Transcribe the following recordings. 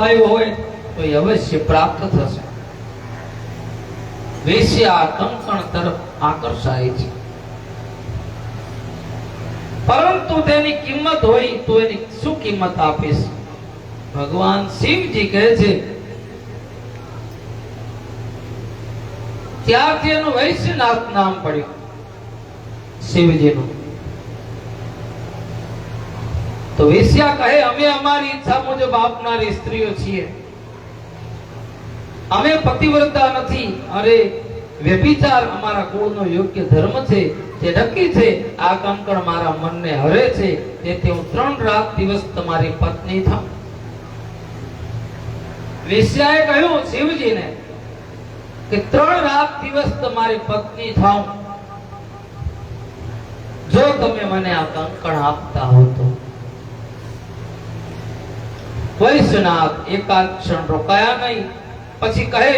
લોભાયો હોય, તો એ અવશ્ય પ્રાપ્ત થશે. વેશ્યા કંકણ તરફ આકર્ષાય છે. પરંતુ તેની કિંમત હોય, તો એની શું કિંમત આપીશ? ભગવાન શિવજી કહે છે, ત્યારથી એનું વૈશ્યનાથ નામ પડ્યું. શિવજીનું. તો વેશ્યા કહે, અમે અમારી ઈચ્છા મુજબ આપનારી સ્ત્રીઓ છીએ. અમે પતિવ્રતા નથી. અરે, વ્યભિચાર અમારા કુળનો યોગ્ય ધર્મ છે તે નક્કી છે. આ કંકણ મારા મનને હરે છે. તેથી હું ત્રણ રાત દિવસ તમારી પત્ની થાઉં. વેશ્યાએ કહ્યું, શિવજીને, કે ત્રણ રાત દિવસ તમારી પત્ની થાઉં. જો તમે મને આ કંકણ આપતા હો તો વૈશ્યનાથ એકાદ ક્ષણ રોકાયા નહીં. પછી કહે,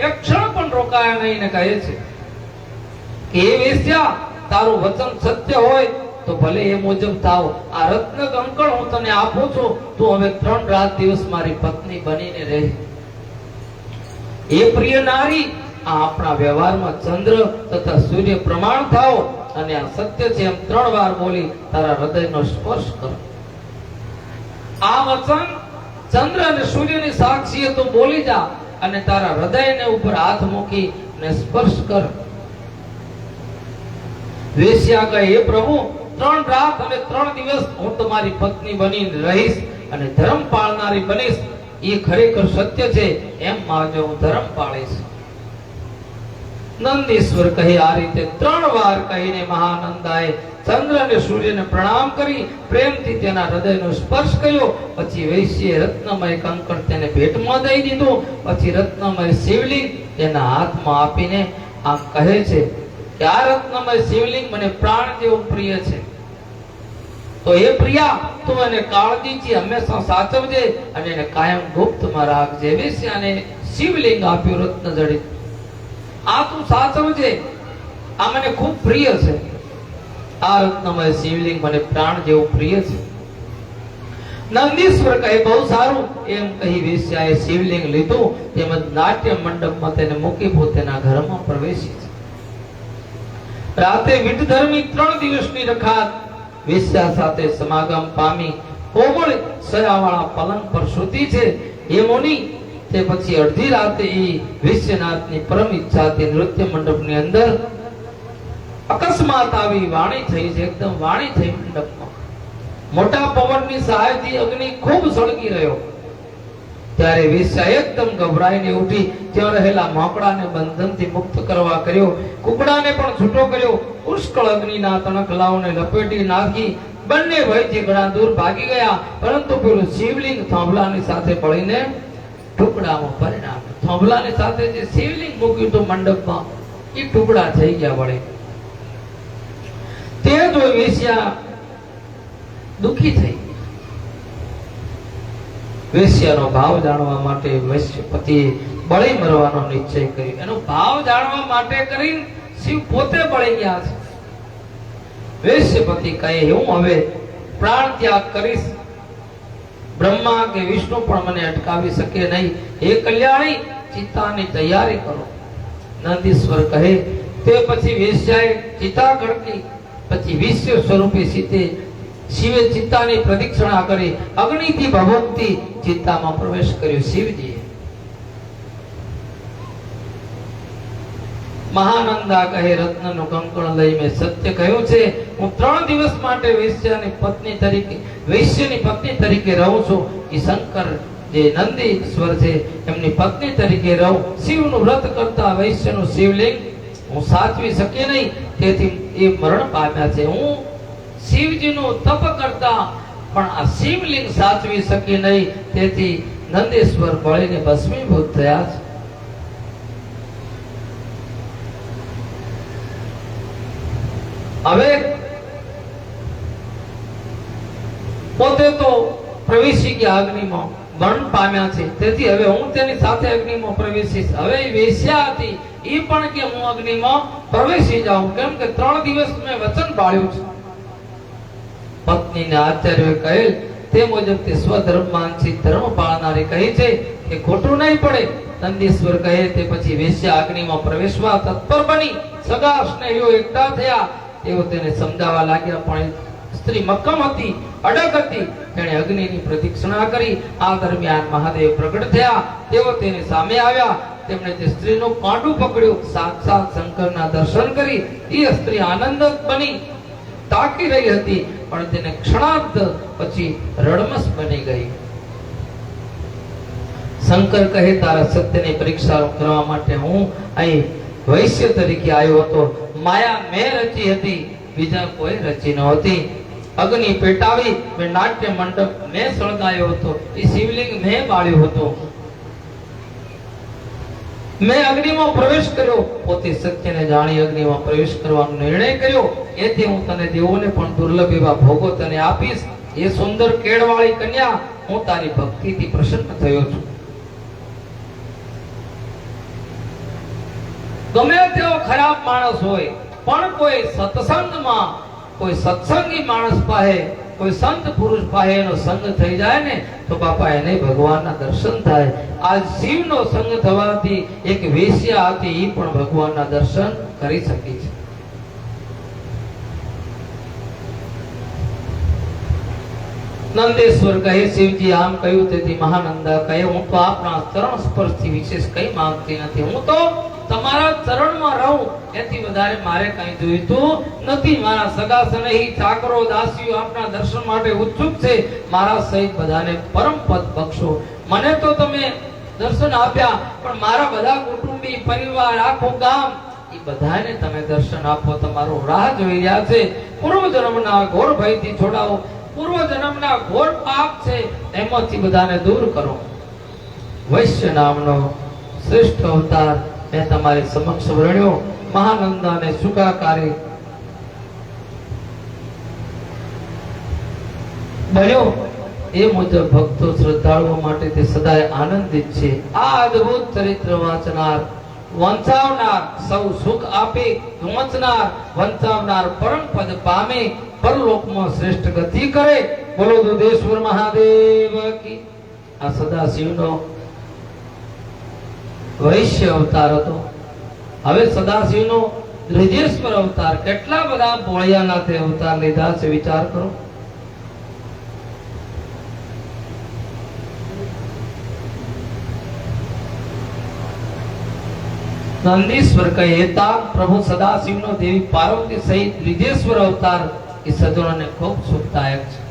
એક ક્ષણ પણ રોકાયા નહીં ને કહે છે. કે એ વેશ્યા, તારું વચન સત્ય હોય, તો ભલે એ મુજબ થાવ. આ રત્ન કંકણ હું તને આપું છું. તું હવે ત્રણ રાત દિવસ મારી પત્ની બનીને રહે. એ પ્રિય નારી, આ આપણા વ્યવહારમાં ચંદ્ર તથા સૂર્ય પ્રમાણ થાવ અને આ સત્ય છે એમ ત્રણ વાર બોલી તારા હૃદયનો સ્પર્શ કરો. આ વચન ચંદ્ર અને સૂર્યની સાક્ષીએ તો બોલી જા અને તારા હૃદયને ઉપર હાથ મૂકી ને સ્પર્શ કર. વેશ્યા કહે, હે પ્રભુ, ત્રણ રાત અને ત્રણ દિવસ હું તમારી પત્ની બની રહીશ અને ધર્મ પાળનારી બનીશ. એ ખરેખર સત્ય છે, એમ માનજો હું ધર્મ પાળીશ. નંદીશ્વર કહે, આ રીતે ત્રણ વાર કહીને મહાનંદાએ ચંદ્ર અને સૂર્યને પ્રણામ કરી પ્રેમથી તેના હૃદયનો સ્પર્શ કર્યો. પછી વૈશ્યએ રત્નમય કંકણ તેને ભેટમાં દઈ દીધો. પછી રત્નમય શિવલિંગ તેના હાથમાં આપીને આ કહે છે કે, આ રત્નમય શિવલિંગ મને પ્રાણ જેવું પ્રિય છે. તો એ પ્રિયા, તું એને કાળજીથી હંમેશા સાચવજે અને એને કાયમ ગુપ્તમાં રાખજે. વેશ્યાને શિવલિંગ આપ્યું રત્ન જડિત. આ તું સાચવજે, આ મને ખૂબ પ્રિય છે. આ રત્નમય શિવલિંગ મને પ્રાણ જેવું પ્રિય છે. નંદીશ્વર કહે, બહુ સારું. એમ કહી વેશ્યાએ શિવલિંગ લીધું, તેમજ નાટ્ય મંડપમાં તેને મૂકી પોતાના ઘરમાં પ્રવેશી છે. રાતે વિટધર્મી ત્રણ દિવસની રખાત વેશ્યા સાથે સમાગમ પામી કોમળ સયાવાળા પલંગ પર સૂતી છે. એ મોની, તે પછી અડધી રાતે એ વિશ્વનાથની પરમ ઈચ્છાથી નૃત્ય મંડપની અંદર અકસ્માત આવી, વાણી થઈ છે, એકદમ વાણી થઈ મંડપમાં. મોટા પવનની સહાયથી અગ્નિ ખૂબ સળગી રહ્યો. ત્યારે વેશ્યા એકદમ ગભરાઈને ઉઠી, ત્યાં રહેલા મોકળાને બંધનથી મુક્ત કરવા કર્યો. કુકડાને પણ છૂટો કર્યો. પુષ્કળ અગ્નિના તણખલાઓને લપેટી નાખી. બંને ભયથી ઘણા દૂર ભાગી ગયા, પરંતુ પેલું શિવલિંગ થાંભલાની સાથે પડીને ટુકડામાં પરિણામ થાંભલાની સાથે જે શિવલિંગ મૂક્યું હતું મંડપમાં એ ટુકડા થઈ ગયા વળે. તે જોઈ વેશ્યા દુખી થઈ વેશ્યાનો ભાવ જાણવા માટે વૈશ્યપતિએ બળી મરવાનો નિશ્ચય કર્યો. એનો ભાવ જાણવા માટે કરીને શિવ પોતે બળી ગયા છે. વેશ્યપતિ કહે, હું હવે પ્રાણ ત્યાગ કરીશ. બ્રહ્મા કે વિષ્ણુ પણ મને અટકાવી શકે નહીં. હે કલ્યાણી ચિતાની તૈયારી કરો. નંદીશ્વર કહે, તે પછી વેશ્યાએ ચિતા ગળકી પછી વિશ્વ સ્વરૂપે સીતે શિવે ચિત્તાની પ્રદક્ષિણા કરી અગ્નિથી ભભૂકથી ચિત્તામાં પ્રવેશ કર્યો શિવજીએ. મહાનંદા કહે, રત્નનું કંકણ લઈ મેં સત્ય કહ્યું છે. હું ત્રણ દિવસ માટે વૈશ્યની પત્ની તરીકે વૈશ્યની પત્ની તરીકે રહું છું. એ શંકર જે નંદીશ્વર છે, એમની પત્ની તરીકે રહું. શિવનું વ્રત કરતા વૈશ્યનું શિવલિંગ હું સાચવી શકી નહીં, તેથી એ મરણ પામ્યા છે. હું શિવજીનું તપ કરતા, પણ આ શિવલિંગ સાચવી શકી નહીં, તેથી નંદેશ્વર બળીને ભસ્મીભૂત થયા છે. હવે પોતે તો પ્રવેશી ગયા અગ્નિમાં, મરણ પામ્યા છે. તેથી હવે હું તેની સાથે અગ્નિમાં પ્રવેશીશ. હવે વેશ્યા હતી. એ પણ કે હું અગ્નિમાં પ્રવેશી જાઉં, કેમ કે ત્રણ દિવસ મેં વચન પાળ્યું છે. પત્નીને આચાર્ય કહેલ તે મુજબ તે સ્વધર્મમાં અંશી ધર્મ પાળનારે કહે છે કે ખોટું નહીં પડે. નંદીશ્વર કહે, તે પછી વેશ્યા અગ્નિમાં પ્રવેશવા તત્પર બની. સગા સ્નેહીઓ એકઠા થયા. તેઓ તેને સમજાવવા લાગ્યા, પણ સ્ત્રી મક્કમ હતી, અડગ હતી. તેણે અગ્નિની પ્રદક્ષિણા કરી. આ દરમિયાન મહાદેવ પ્રગટ થયા. તેઓ તેની સામે આવ્યા. તેમણે તે સ્ત્રીનું કાંડું પકડ્યું. સાક્ષાત શંકરના દર્શન કરી એ સ્ત્રી આનંદ બની, તાકી રહી હતી, પણ તેને ક્ષણાર્ધ પછી રડમસ બની ગઈ. શંકર કહે, તારા સત્યની પરીક્ષા કરવા માટે હું અહીં વૈશ્ય તરીકે આવ્યો હતો. માયા મેં રચી હતી, બીજા કોઈ રચી નહોતી. અગ્નિ પેટાવી મેં નાટ્ય મંડપ મેં સળગાયો હતો. એ શિવલિંગ મેં બાળ્યું હતું. મેં અગ્નિમાં પ્રવેશ કર્યો. પોતે સત્યને જાણી અગ્નિમાં પ્રવેશ કરવાનો નિર્ણય કર્યો. એથી હું તને દેવોને પણ દુર્લભ એવા ભોગો તને આપીશ. એ સુંદર કેળવાળી કન્યા હું તારી ભક્તિથી પ્રસન્ન થયો છું. ગમે તેવો ખરાબ માણસ હોય, પણ કોઈ સત્સંગમાં, કોઈ સત્સંગી માણસ પાસે કોઈ સંત પુરુષ પાસે એનો સંગ થઈ જાય ને, તો બાપા એને ભગવાનના દર્શન થાય. આ શિવનો સંગ થવાથી એક વેશ્યા હતી એ પણ ભગવાનના દર્શન કરી શકી છે. નંદેશ્વર કહે, શિવજી, આમ કહ્યું તેથી મહાનંદા કહે, હું તો આપના ચરણ સ્પર્શથી વિશેષ કઈ માંગતી નથી. હું તો તમારા ચરણમાં રહું, એથી વધારે મારે કઈ જોઈતું નથી. મારા સગા સનેહી ચાકરો દાસીઓ આપના દર્શન માટે ઉત્સુક છે. મારા સહિત બધાને પરમ પદ બક્ષો. મને તો તમે દર્શન આપ્યા, પણ મારા બધા કુટુંબી, પરિવાર, આખું ગામ, એ બધાને તમે દર્શન આપો. તમારો રાહ જોઈ રહ્યા છે. પૂર્વ જન્મના ઘોર ભયથી છોડાવો. પૂર્વ જન્મના ઘોર પાપ છે. એમાંથી બધાને દૂર કરો. વૈશ્ય નામનો શ્રેષ્ઠ અવતાર મેં તમારી સમક્ષ વર્ણ્યો મહાનંદ સુખાકારી. બન્યો. એ મુજબ ભક્તો શ્રદ્ધાળુઓ માટે તે સદાય આનંદિત છે. આ અદ્ભુત ચરિત્ર વાંચનાર, વંચાવનાર, સૌ સુખ આપે વંચનાર વંચાવનાર પરમ પદ પામે, પરલોકમાં શ્રેષ્ઠ ગતિ કરે. બોલો દુધેશ્વર મહાદેવ કી. આ સદાશિવનો વૈશ્ય અવતાર હતો. હવે સદાશિવનો દ્રિજેશ્વર અવતાર, કેટલા બધા ભોળિયાના તે અવતાર લીધા છે વિચાર કરો. નંદીશ્વર કહે પ્રભુ સદાશિવનો દેવી પાર્વતી સહિત દ્વિજેશ્વર અવતાર. એ સજ્જનોને ખૂબ સુખદાયક છે.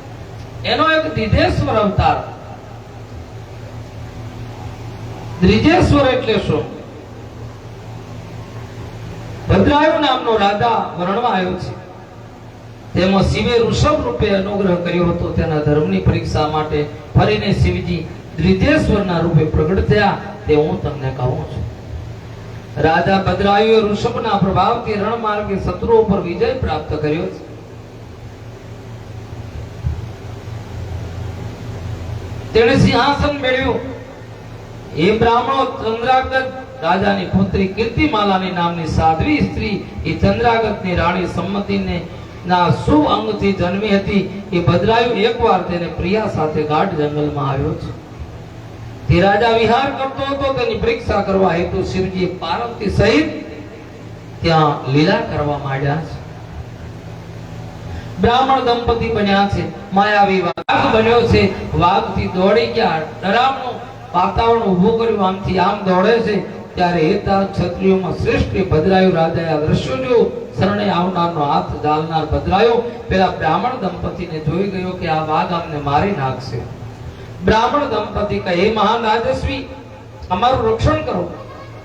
એનો એક દિધેશ્વર અવતાર દ્વિજેશ્વર એટલે શું? ભદ્રાયુ નામનો રાજા વર્ણવા આવ્યો છે. તેમાં શિવે ઋષભ રૂપે અનુગ્રહ કર્યો હતો. તેના ધર્મની પરીક્ષા માટે ફરીને શિવજી દ્વિજેશ્વરના રૂપે પ્રગટ થયા. તે હું તમને કહું છું. રાજા ભદ્રાયુએ ઋષભના પ્રભાવથી રણમાર્ગે શત્રુઓ પર વિજય પ્રાપ્ત કર્યો છે. તેણે સિંહાસન મેળવ્યું. એ બ્રાહ્મણો ચંદ્રાગત રાજાની પુત્રી કીર્તિમાલાની નામની સાધ્વી સ્ત્રી એ ચંદ્રાગતની રાણી સંમતિને ના શુભ અંગથી જન્મી હતી. એ બદલાયું એકવાર તેને પ્રિયા સાથે ગાઢ જંગલમાં આવ્યો છે તે રાજા વિહાર કરતો હતો, તેની પરીક્ષા કરવા હેતુ શિવજી પાર્વતી સહિત ત્યાં લીલા કરવા માંડ્યા છે. બ્રાહ્મણ દંપતી બન્યા છે, માયાવી વાઘ બન્યો છે. વાઘથી દોડી ગયા, ડરામણું વાતાવરણ ઊભું કર્યું, આમથી આમ દોડે છે, ત્યારે હેતા ક્ષત્રિયોમાં શ્રેષ્ઠ ભદ્રાયુ રાજાએ આ દ્રશ્યો જોયું. શરણે આવનારનો હાથ ઝાલનાર ભદ્રાયો પેલા બ્રાહ્મણ દંપતીને જોઈ ગયો કે આ વાઘ અમને મારી નાખશે. બ્રાહ્મણ દંપતી કહે, "હે મહાન રાજસ્વી અમારું રક્ષણ કરો.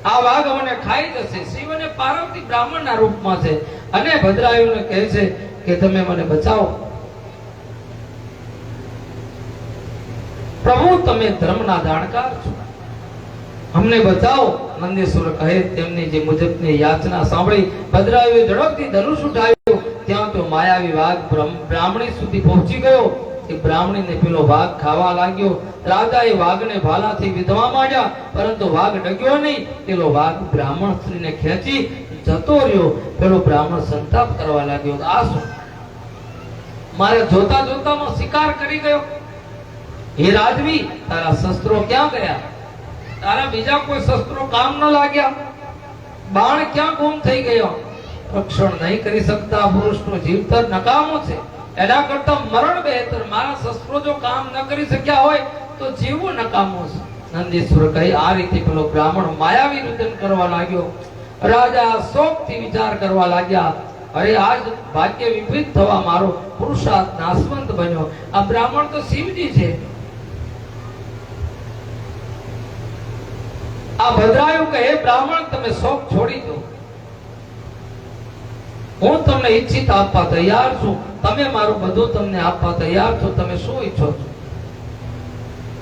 આ વાઘ અમને ખાઈ જશે. શિવ અને પાર્વતી બ્રાહ્મણના રૂપમાં છે. અને ભદ્રાયુને કહે છે કે, તમે મને બચાવો. પ્રભુ, તમે ધર્મના જાણકાર છો. અમને બચાવો, નંદેશ્વર કહે, તેમની જે મુજબની યાચના સાંભળી ભદ્રાયુએ ઝડપથી ધનુષ ઉઠાવ્યું. ત્યાં તો માયાવી વાઘ બ્રહ્મ- બ્રાહ્મણી સુધી પહોંચી ગયો. એ બ્રાહ્મણીને પેલો વાઘ ખાવા લાગ્યો. રાજાએ વાઘને ભાલાથી વિધવા માંડ્યા, પરંતુ વાઘ ડગ્યો નહીં. પેલો વાઘ બ્રાહ્મણ સ્ત્રીને ખેંચી જતો રહ્યો. પેલો બ્રાહ્મણ સંતાપ કરવા લાગ્યો, આ શું? મારે જોતા જોતામાં શિકાર કરી ગયો. હે રાજવી, તારા શસ્ત્રો ક્યાં ગયા? તારા બીજા કોઈ શસ્ત્રો કામ ન લાગ્યા? બાણ ક્યાં ગુમ થઈ ગયો? રક્ષણ નહીં કરી શકતા પુરુષનો જીવતર નકામો છે. એના કરતા મરણ બહેતર મારા શસ્ત્રો જો કામ ન કરી શક્યા હોય, તો જીવવું નકામો છે. નંદીશ્વર કહી, આ રીતે પેલો બ્રાહ્મણ માયાવી રુદન કરવા લાગ્યો. રાજા શોકથી વિચાર કરવા લાગ્યા, અરે, આજ ભાગ્ય વિપરીત થવા મારો પુરુષાર્થ નાશવંત બન્યો. આ બ્રાહ્મણ તો શિવજી છે. આ ભદ્રાયુ કહે, બ્રાહ્મણ, તમે શોખ છોડી દો. હું તમને ઈચ્છિત આપવા તૈયાર છું. તમે મારું બધું તમને આપવા તૈયાર છો. તમે શું ઈચ્છો છો?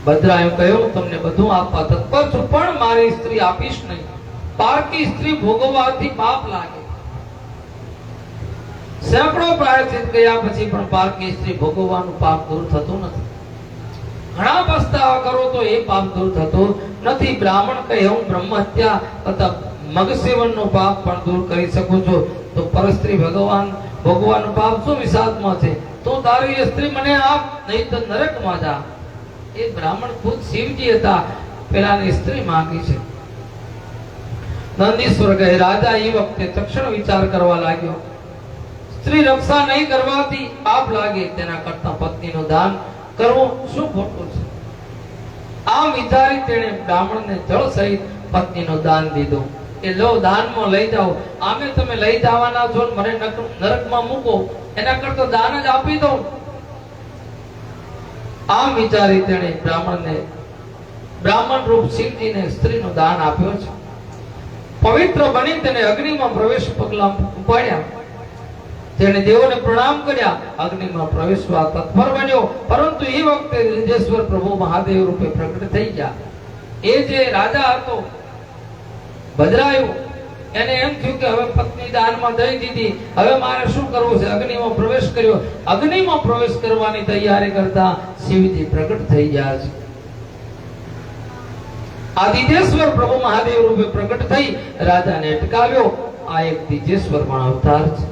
ભદ્રાયુ કહ્યું તમને બધું આપવા તત્પર છું, પણ મારી સ્ત્રી આપીશ નહીં. પારકી સ્ત્રી ભોગવવાથી પાપ લાગે. સેંકડો પ્રાયશ્ચિત ગયા પછી પણ પારકી સ્ત્રી ભોગવવાનું પાપ દૂર થતું નથી. ઘણા પસ્તાવા કરો તો એ પાપ દૂર થતો નથી. બ્રાહ્મણ કહે, હું બ્રહ્મ હત્યા તથા મગસેવનનો પાપ પણ દૂર કરી શકું છું. તો પરસ્ત્રી ભગવાન ભગવાન, પાપ શું વિષાદમાં છે? તો તારી સ્ત્રી મને આપ નહીં તો નરકમાં જા. એ બ્રાહ્મણ ખુદ શિવજી હતા. પેલાની સ્ત્રી માંગી છે. નંદીશ્વર કહે, રાજા એ વખતે તક્ષણ વિચાર કરવા લાગ્યો. સ્ત્રી રક્ષા નહીં કરવાથી પાપ લાગે, તેના કરતા પત્નીનું દાન કરવું શું ખોટું છે? આમ વિચારી તેણે બ્રાહ્મણને જળ સહિત પત્નીનો દાન દીધો. કે લો, દાનમાં લઈ જાઓ. આમે તમે લઈ જવાના છો મને નરકમાં મૂકો. એના કરતો દાન જ આપી દો આમ વિચારી તેણે બ્રાહ્મણને બ્રાહ્મણ રૂપ શિવજીને સ્ત્રીનું દાન આપ્યો છે. પવિત્ર બની તેને અગ્નિમાં પ્રવેશ પગલા ઉપાડ્યા. તેણે દેવોને પ્રણામ કર્યા, અગ્નિમાં પ્રવેશવા તત્પર બન્યો. પરંતુ એ વખતે લિંગેશ્વર પ્રભુ મહાદેવ રૂપે પ્રગટ થઈ ગયા. એ જે રાજા હતો, ભદ્રાયુ, એને એમ થયું કે હવે પત્ની દાનમાં દઈ દીધી. હવે મારે શું કરવું છે? અગ્નિમાં પ્રવેશ કર્યો. અગ્નિમાં પ્રવેશ કરવાની તૈયારી કરતા શિવજી પ્રગટ થઈ ગયા છે. આદિદેશ્વર પ્રભુ મહાદેવ રૂપે પ્રગટ થઈ રાજાને અટકાવ્યો. આ એક દિજેશ્વર પણ અવતાર છે.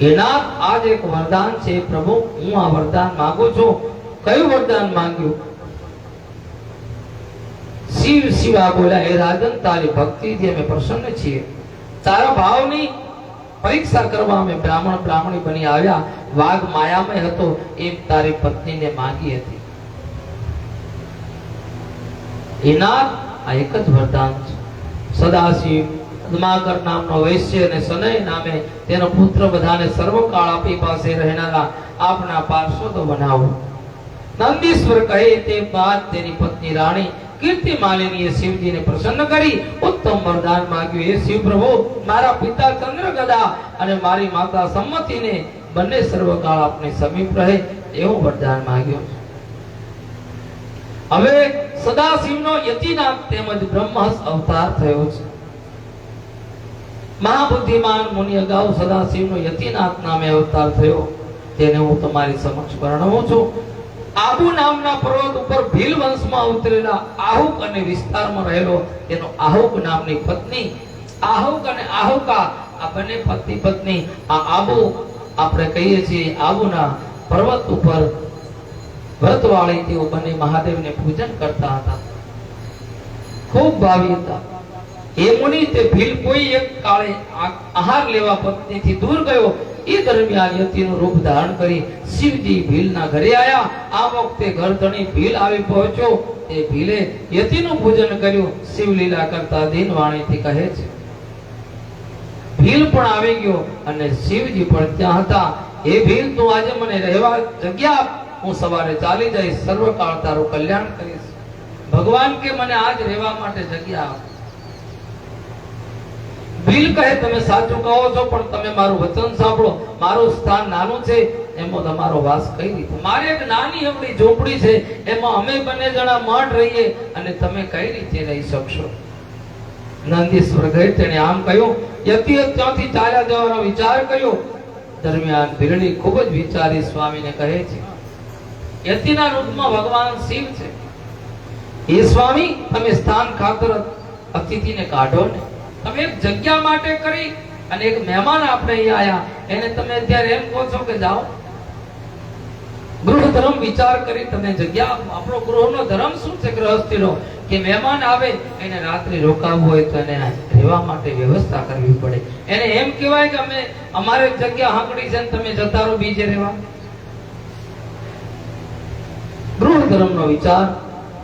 એના આજ એક વરદાન છે પ્રભુ, હું આ વરદાન માંગુ છું. કયું વરદાન માંગ્યું? શિવ શિવા બોલ્યા હે રાજન, તારી ભક્તિથી અમે પ્રસન્ન છીએ. તારા ભાવની પરીક્ષા કરવા અમે બ્રાહ્મણ બ્રાહ્મણી બની આવ્યા. વાઘ માયામય હતો, એમ તારી પત્નીને માંગી હતી. એના આ એક જ વરદાન છે. સદાશિવ પદ્માકર નામનો વૈશ્ય અને સનય નામે તેનો પુત્ર બધાને સર્વકાળ આપી પાસે રહેનારા આપના પાર્ષદો બનાવો. નંદીશ્વર કહે તે બાદ તેની પત્ની રાણી કીર્તિ માલિનીએ શિવજીને પ્રસન્ન કરી, ઉત્તમ વરદાન માંગ્યું. હે શિવ પ્રભુ મારા પિતા ચંદ્રગદા અને મારી માતા સંમતિને બંને સર્વકાળ આપને સમીપ રહે એવું વરદાન માંગ્યું. હવે સદાશિવનો યતિનાથ તેમજ બ્રહ્મસ અવતાર થયો છે. મહાબુદ્ધિમાન મુનિ અગાઉ સદાશિવનો યતિનાથ નામે અવતાર થયો. તેને હું તમારી સમક્ષ વર્ણવું છું. આબુ નામના પર્વત ઉપર ભીલ વંશમાં ઉતરેલા આહુક અને વિસ્તારમાં રહેલો તેનો આહુક નામની પત્ની, આહુક અને આહુકા, આ બંને પતિ પત્ની, આ આબુ, આપણે કહીએ છીએ આબુના પર્વત ઉપર વ્રતવાળી તેઓ બંને મહાદેવને પૂજન કરતા હતા. ખૂબ ભાવી હતા. એ મુનિ, તે ભીલ કોઈ એક કાળે આહાર લેવા પત્નીથી દૂર ગયો. એ દરમિયાન યતિનું રૂપ ધારણ કરી શિવજી ભીલના ઘરે આવ્યા આ વખતે ઘરધણી ભીલ આવી પહોંચ્યો. એ ભીલે યતિનું પૂજન કર્યું. શિવલીલા કરતા દિન વાણીથી કહે છે, ભીલ પણ આવી ગયો અને શિવજી પણ ત્યાં હતા. એ ભીલ, તું આજે મને રહેવા જગ્યા હું સવારે ચાલી જઈશ. સર્વકાળ તારું કલ્યાણ કરીશ. ભગવાન કે મને આજ રહેવા માટે જગ્યા આપ. ભીલ કહે, તમે સાચું કહો છો, પણ તમે મારું વચન સાંભળો. મારું સ્થાન નાનું છે, એમાં તમારો વાસ કઈ રીતે? મારે એક નાની એમની ઝોપડી છે, એમાં અમે બંને જણા મઠ રહીએ અને તમે કઈ રીતે રહી શકશો? નંદીશ્વર ગઈ તેણે આમ કહ્યું, યતિ ત્યાંથી ચાલ્યા જવાનો વિચાર કર્યો. દરમિયાન ભીરડી ખૂબ જ વિચારી સ્વામીને કહે છે, યતિના રૂપમાં ભગવાન શિવ છે. એ સ્વામી, તમે સ્થાન ખાતર અતિથિને કાઢો ને. તમે એક જગ્યા માટે કરી અને એક મહેમાન આપણે અહીંયા એને તમે અત્યારે એમ કહો છો કે જાઓ. ધર્મ વિચાર કરી તમે જગ્યા આપણો ગૃહનો ધર્મ શું છે ગ્રહસ્થીનો કે મહેમાન આવે, એને રાત્રે રોકાવું હોય તો એને રહેવા માટે વ્યવસ્થા કરવી પડે. એને એમ કહેવાય કે અમે, અમારે જગ્યા હાંકડી છે તમે જતા રહો બીજે રહેવા. ગૃહ ધર્મનો વિચાર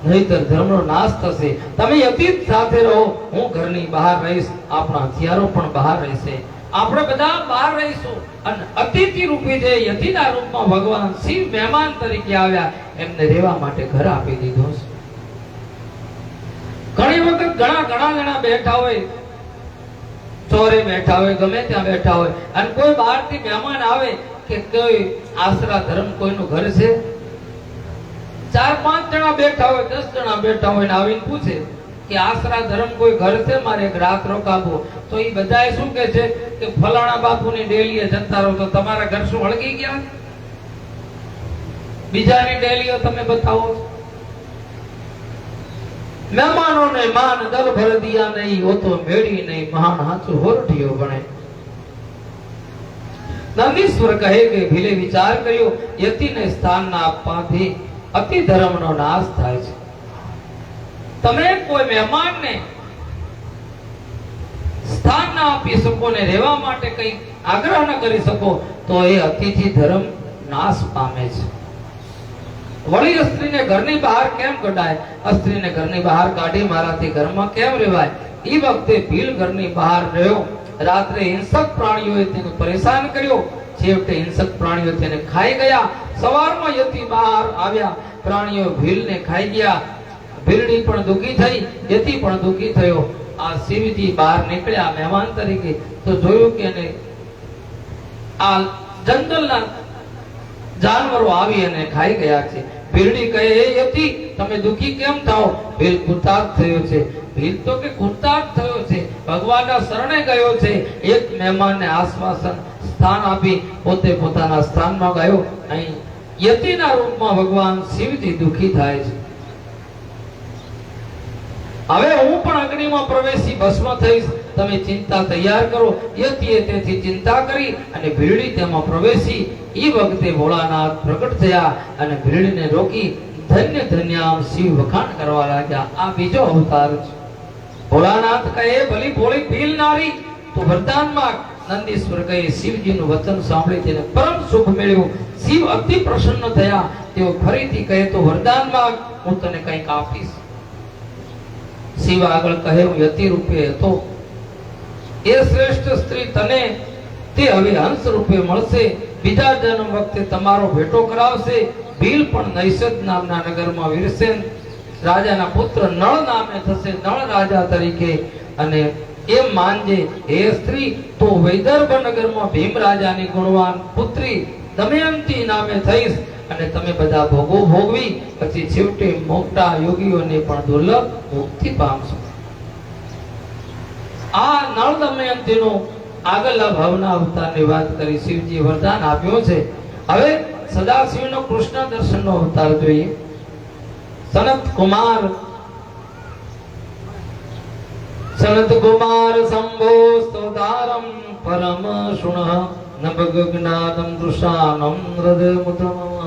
નહીતર ધર્મનો નાશ થશે. તમે અતીત સાથે રહો. હું ઘરની બહાર રહીશ. આપણા હથિયારો પણ બહાર રહેશે. આપણે બધા બહાર રહીશું. અને અતિથિ રૂપી જે યતિના રૂપમાં ભગવાન શિવ મહેમાન તરીકે આવ્યા, એમને રહેવા માટે ઘર આપી દીધો છે. ઘણી વખત ઘણા ઘણા ઘણા બેઠા હોય. ચોરે બેઠા હોય, ગમે ત્યાં બેઠા હોય. અને કોઈ બહારથી મહેમાન આવે કે કોઈ આશરા ધર્મ કોઈનું ઘર છે? ચાર પાંચ જણા બેઠા હોય, દસ જણા બેઠા હોય ને આવીને પૂછે કે આશરા ધર્મ કોઈ ઘર છે મારે? રાત રોકાવો. તો એ બધાએ શું કે છે? કે ફલાણા બાપુની ડેલીએ જતા રહો. તો તમારા ઘર શું હળગી ગયા? બીજાની ડેલીઓ તમે બતાવો. મહેમાનોને માન દર ભર દિયા નહીં હો તો મેળી નહીં, મહાન હાચું હોરઠીઓ બને. નંદીશ્વર કહે કે ભીલે વિચાર કર્યો, યતિને સ્થાન ના આપવાથી અતિ ધર્મનો નાશ થાય છે. તમે કોઈ મહેમાનને સ્થાન ના આપી શકો ને રહેવા માટે કઈ આગ્રહ ન કરી શકો, તો એ અતિથિ ધર્મ નાશ પામે છે. વળી સ્ત્રીને ઘરની બહાર કેમ કઢાય? સ્ત્રીને ઘરની બહાર કાઢી મારાથી ઘરમાં કેમ રહેવાય એ વખતે ભીલ ઘરની બહાર રહ્યો. રાત્રે હિંસક પ્રાણીઓએ તેને પરેશાન કર્યો. છેવટે હિંસક પ્રાણીઓ તેને ખાઈ ગયા, સવારમાં યતિ બહાર આવ્યા. પ્રાણીઓ ભીલને ખાઈ ગયા. ભીલડી પણ દુખી થઈ, યતિ પણ દુખી થયો. આ શિવજી બહાર નીકળ્યા મહેમાન તરીકે તો જોયું કે એને આ જંગલના જાનવરો આવી અને ખાઈ ગયા છે. ભીલડી કહે એ યતિ, તમે દુખી કેમ થાઓ? ભીલ કૃતાર્થ થયો છે. ભીલ કે કૃતાર્થ થયો છે? ભગવાનના શરણે ગયો છે. એક મહેમાનને આશ્વાસન, સ્થાન આપી પોતે પોતાના સ્થાનમાં ગયો. અહીં યતિના રૂપમાં ભગવાન શિવજી દુખી થાય છે. હવે હું પણ અગ્નિમાં પ્રવેશી ભસ્મ થઈશ. તમે ચિંતા તૈયાર કરો. યતિએ તેથી ચિંતા કરી અને ભીડી તેમાં પ્રવેશી. એ વખતે ભોળાનાથ પ્રગટ થયા અને ભીડને રોકી ધન્ય ધન્યામ શિવ વખાણ કરવા લાગ્યા. આ બીજો અવતાર છે. ભોળાનાથ કહે, ભલી ભોળી ભીલ નારી. તો વરદાનમાં નંદીશ્વર કહે, શિવજીનું વચન સાંભળી તેને પરમ સુખ મેળવ્યું. શિવ અતિ પ્રસન્ન થયા. તેઓ ફરીથી કહે, તો વરદાનમાં હું તને કંઈક આપીશ. શિવ આગળ કહે, હું યતિ રૂપે હતો. એ શ્રેષ્ઠ સ્ત્રી તને તે હવે હંસ રૂપે મળશે. બીજા જન્મ વખતે તમારો ભેટો કરાવશે. ભીલ પણ નૈષદ નામના નગરમાં વીરશે રાજાના પુત્ર નળ નામે થશે, નળ રાજા તરીકે. અને એમ માનજે, હે સ્ત્રી, તો વૈદર્ભ નગરમાં ભીમ રાજાની ગુણવાન પુત્રી દમયંતી નામે થઈશ. અને તમે બધા ભોગો ભોગવી, પછી છેવટે મોટા યોગીઓને પણ દુર્લભ મુક્તિ પામશો. આ નળ દમયંતીનો આગળના ભાવના અવતારની વાત કરી શિવજી વરદાન આપ્યો છે. હવે સદાશિવનો કૃષ્ણ દર્શનનો અવતાર જોઈએ. સનત કુમાર. સનત કુમાર શંભો સ્તોતારમ પરમ શુણઃ. નભગજ્ઞાનમ દૃશાનમ હૃદયમુતમ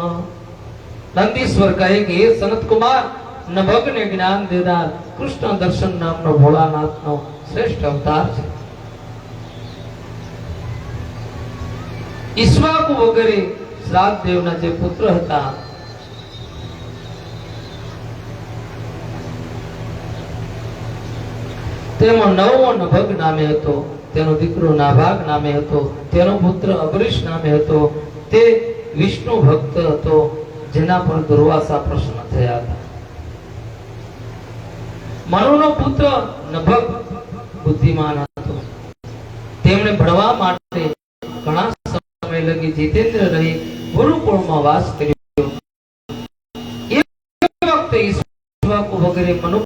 નંદીશ્વર કહે કે, હે સનત કુમાર, નભગને જ્ઞાન દેનાર કૃષ્ણ દર્શન નામનો ભોળાનાથનો શ્રેષ્ઠ અવતાર છે. ઈશ્વાકુ વગેરે શ્રાદ્ધ દેવના જે પુત્ર હતા તેમાં નવમો નભગ નામે હતો, તેનો દીકરો નાભાગ નામે હતો, તેનો પુત્ર અબરીશ નામે હતો, તે વિષ્ણુ ભક્ત હતો, જેના પર દુર્વાસા પ્રશ્ન થયા હતા. મનુનો પુત્ર નભગ બુદ્ધિમાન હતો. તેમણે ભણવા માટે ઘણા સમય લગી જીતેન્દ્ર રહી ગુરુકુળમાં વાસ કર્યો. વગેરે મનુ